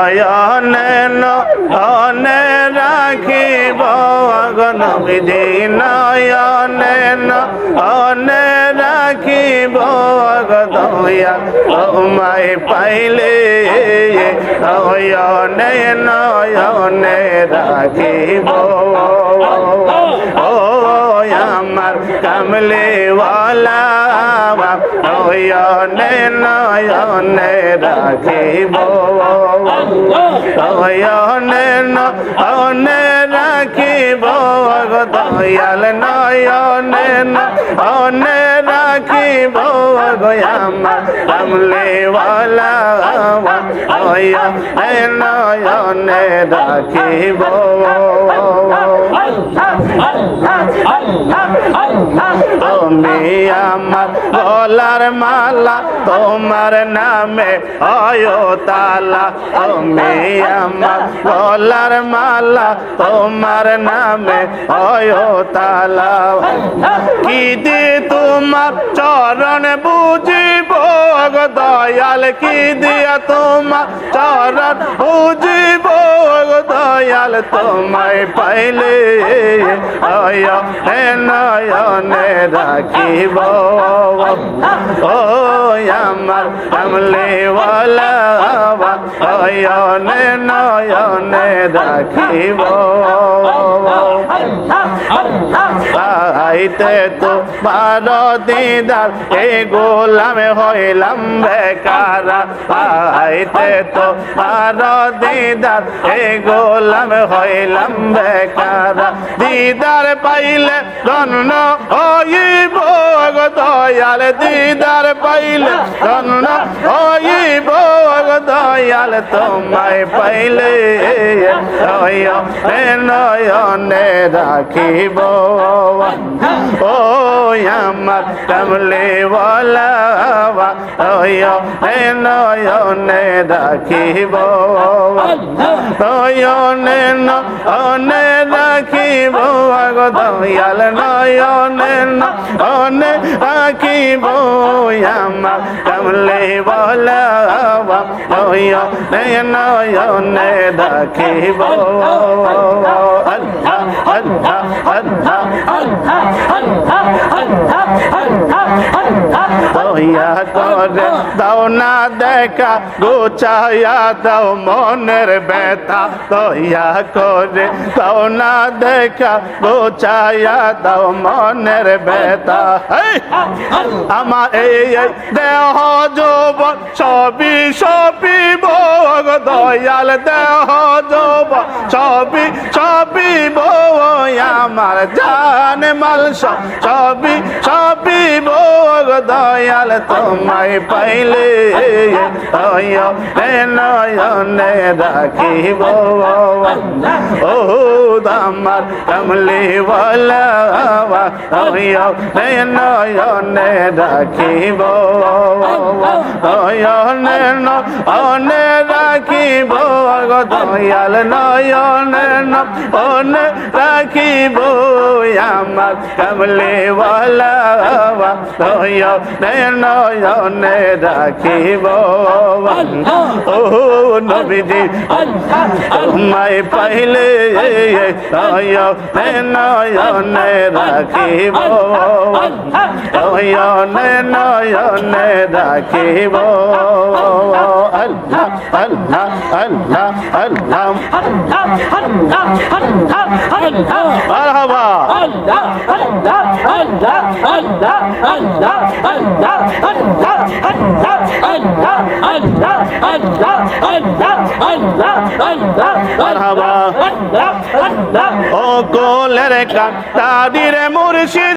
নয়নে নয়নে রাখিব নবীজি নয়নে নয়নে রাখিব দয়া তোমায় পাইলে, নয়নে নয়নে রাখিব। ও, আমার কামলেওয়ালা নয়নে নয়নে রাখিব নয়নে নয়নে রাখিব দয়াল নয়নে নয়নে রাখিব আমার কামলেওয়ালা নয়নে নয়নে রাখিব তুমি আমার গলার মালা, তোমার নামে অয়তালা তুমি আমার গলার মালা, তোমার নামে অয়তালা কি দি তোমার চরণ বুঝিব দয়াল? কি দিয়া তোমার দয়াল তোমায় পাইলে হে নয়নে রাখিব। ও আমার কামলেওয়ালা নয়নে নয়নে রাখিব। আইতে তো বারো দিদার, এ গোলাম হইলাম বেকারা। আইতে তো বারো দিদার, এ গোলাম হইলাম বেকারা দিদার পাইলে ধন্য হইব দয়াল। দিদার পাইলে ধন্য হইব দয়াল তোমায় পাইলে নয়নে রাখিব। ও আমার কমলে বলা নয়নে রাখিব। নয়নে নয়নে রাখিব। দয়াল নয়নে নয়নে রাখিব আমার কমলে বলা নয়নে নয়নে রাখিব আল্লাহ আল্লাহ আল্লাহ দয়া করে, দাও না দেখা গোচায়া দাও মনের ব্যথা। দয়া করে, দাও না দেখা গোচায়া দাও মনের হেই! আমার এই দেহ যৌব সবই সবই ভোগ, দয়াল দেহ যৌব সবই সবই ভোগ, আমার জান সব, সবই সবই ভোগ দয়াল তোমায় পাইলে নয়নে রাখিব। ও দামার কমলি বলা নয়নে রাখিব। নয়নে নয়নে রাখিব দয়াল নয়নে নয়নে রাখিব আমার কমলি বলা নয়নে রাখিব ও নবীজি, তোমায় পাইলে নয়নে রাখিব নয়নে নয়নে রাখিব আল্লাহ আল্লাহ। আল্লাহ আল্লাহ মারহাবা মারহাবা ও কোলের কাটারিরে মুর্শিদ